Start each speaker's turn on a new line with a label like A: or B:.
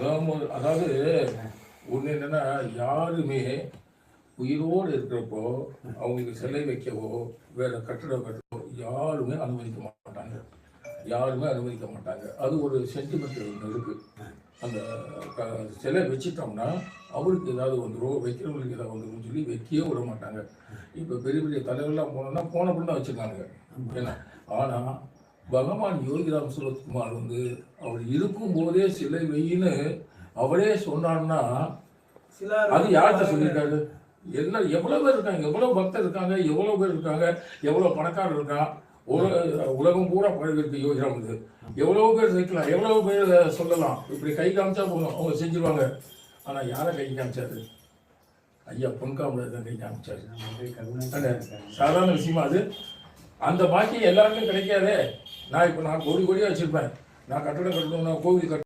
A: முதல் அதாவது ஒன்று என்னன்னா யாருமே உயிரோடு இருக்கிறப்போ அவங்களுக்கு சிலை வைக்கவோ வேற கட்டடம் கட்டவோ யாருமே அனுமதிக்க மாட்டாங்க. யாருமே அனுமதிக்க மாட்டாங்க. அது ஒரு சென்டிமெண்ட் ஒன்று இருக்கு. அந்த சிலை வச்சிட்டோம்னா அவருக்கு ஏதாவது வந்துடும் வைக்கிறவங்களுக்கு ஏதாவது வந்துடும் சொல்லி வைக்கவே விட மாட்டாங்க. இப்போ பெரிய பெரிய தலைவர்லாம் போனோம்னா போனப்பறம் தான் வச்சுருக்காங்க ஏன்னா ஆனால் பகவான் யோகிராம் சுரத்குமார் வந்து அவர் இருக்கும்போதே சிலை வெயின்னு அவரே சொன்னார்னா அது யார்கிட்ட சொல்லியிருக்காரு? எல்லாம் எவ்வளவு பேர் இருக்காங்க? எவ்வளவு பக்தர் இருக்காங்க? எவ்வளவு பேர் இருக்காங்க? எவ்வளவு பணக்காரர் இருக்கான் உல- உலகம் பூரா பழகி இருக்கு யோகிராம் இது எவ்வளவு பேர் சேர்க்கலாம் எவ்வளவு பேர் சொல்லலாம்? இப்படி கை காமிச்சா போதும். அவங்க செஞ்சிருவாங்க. ஆனா யாரை கை காமிச்சாரு? ஐயா பொன்காமல தான் கை காமிச்சாரு. சாதாரண விஷயமா அது? அந்த பாக்கியம் எல்லாருக்கும் கிடைக்காதே. நான் இப்போ நான் கோடி கோடியாக வச்சுருப்பேன். நான் கட்டடம் கட்டணும்னா கோவில் கட்ட